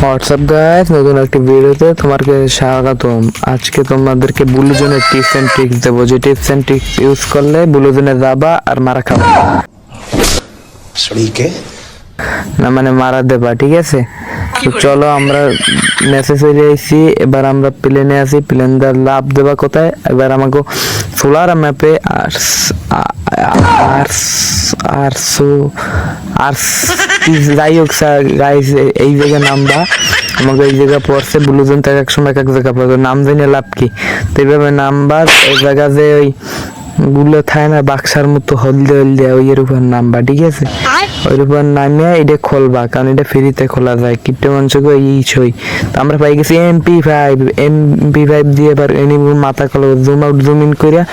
WhatsApp guys নতুন একটি ভিডিওতে তোমাকে স্বাগতম। আজকে তোমাদেরকে বুলুজনের টিপস এন্ড ট্রিক্স দেবো। যে টিপস এন্ড ট্রিক্স ইউজ করলে বুলুজনে যাবা আর মারা খাবা। সরি না মানে মারা দেবা ঠিক আছে? তো চলো আমরা নেসেসারি আইছি এবার আমরা প্লেনে আছি। প্লেন দা লাভ দেবা কোথায়? এবার আমাকে সোলার ম্যাপে যাই হোক গাইস এই জায়গায় নামবা আমাকে এই জায়গা পড়ছে ব্লু জোন থেকে এক সময় এক জায়গা পড়বে নাম জেনে লাভ কি? তো এইভাবে নাম্বার ওই জায়গা যে ওই গুলো থাকে না, বাক্সার মতো হলদে হলদে ওই এর উপর নাম্বার, ঠিক আছে? ওই উপর নামিয়ে এটা খোলবা, কারণ এটা ফ্রিতে খোলা যায় কিট্টে মানুষকে এই ছই তো আমরা পাই গেছি এমপি ফাইভ এমপি ফাইভ দিয়ে এবার এনি মাথা খোলো জুম আউট জুম ইন করিয়া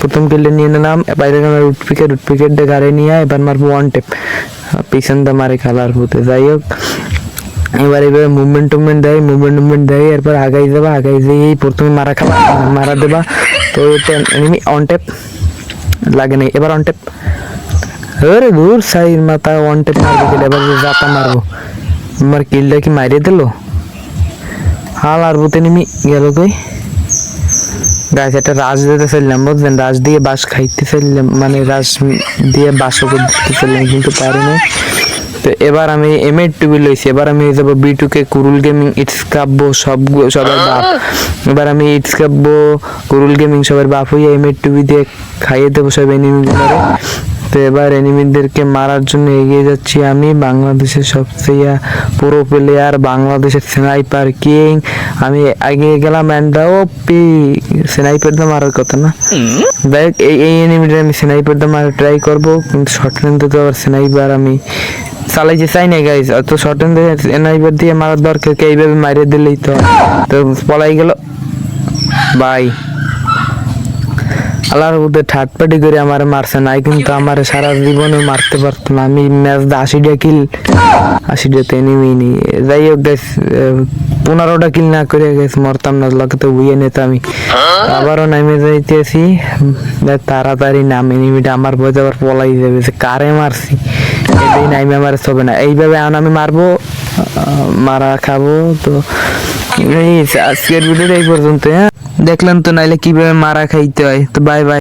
প্রথম কিলটা নিয়ে নিলাম বাইরে পিকেট রুট পিকেট দিয়ে গাড়ি নিয়ে এবার মারবো ওয়ান টেপ পিছন দিয়ে মারে খেলার হতে যাই হোক। এবার এবার মুভমেন্ট টুভমেন্ট দেয় মুভমেন্ট টুভমেন্ট দেয়, এরপর আগাই যাবা, আগাই যেয়ে প্রথমে মারা খাবা, মারা দেবা। তো এনিমি অন টেপ লাগে নাই, এবার অন টেপ আরে দূর সাইড মাথা টেপ মারবে গেলে এবার জাতা মারবো আমার কিলটা কি মারিয়ে দিল হাল আর বুতে নিমি গেল কই গাছ একটা রাজ দিতে চাইলাম বুঝলেন রাজ দিয়ে বাস খাইতে চাইলাম মানে রাজ দিয়ে বাস করতে চাইলাম কিন্তু পারিনি তো এবার আমি এম এড টুবি লইছি এবার আমি যাব বি টু কে কুরুল গেমিং ইটস কাব্য সব সবার বাপ এবার আমি ইটস কাব্য কুরুল গেমিং সবার বাপ হইয়া এম এড টুবি দিয়ে খাইয়ে দেবো সব এনিমিগুলোরে তো এবার এনিমিদেরকে মারার জন্য এগিয়ে যাচ্ছি আমি, বাংলাদেশের সবচেয়ে পুরো প্লেয়ার বাংলাদেশের স্নাইপার কিং আমি আগে গেলাম অ্যান্ড পি স্নাইপার দিয়ে মারার কথা না? যাই এই এই এনিমিটা আমি স্নাইপার দিয়ে মারা ট্রাই করব, কিন্তু শর্ট রেঞ্জে তো আবার স্নাইপার আমি চালাইতে চাই না গাইজ অত শর্ট রেঞ্জে স্নাইপার দিয়ে মারার দরকার কে? এইভাবে মারিয়ে দিলেই তো তো পলাই গেল। বাই আল্লাহর মধ্যে ঠাট পাটি করে আমার মারছে, নাই কিন্তু আমার সারা জীবনে মারতে পারতো না। আমি ম্যাচ আশিটা কিল আশিটাতে এনিমি নি। যাই হোক গাইস পনেরোটা কিল না করে গেছ মরতাম না লোকে তো বুঝে নিতে আমি। আবারও নামে যাইতেছি। তাড়াতাড়ি নামে, এনিমিটা আমার বয়স আবার পলাই যাবে যে কারে মারছি। এটাই নাইমে আমার হবে না। এইভাবে এখন আমি মারবো মারা খাব, তো এই আজকের ভিডিওটা এই পর্যন্ত হ্যাঁ? দেখলেন তো নাইলে কীভাবে মারা খাইতে হয় তো বাই বাই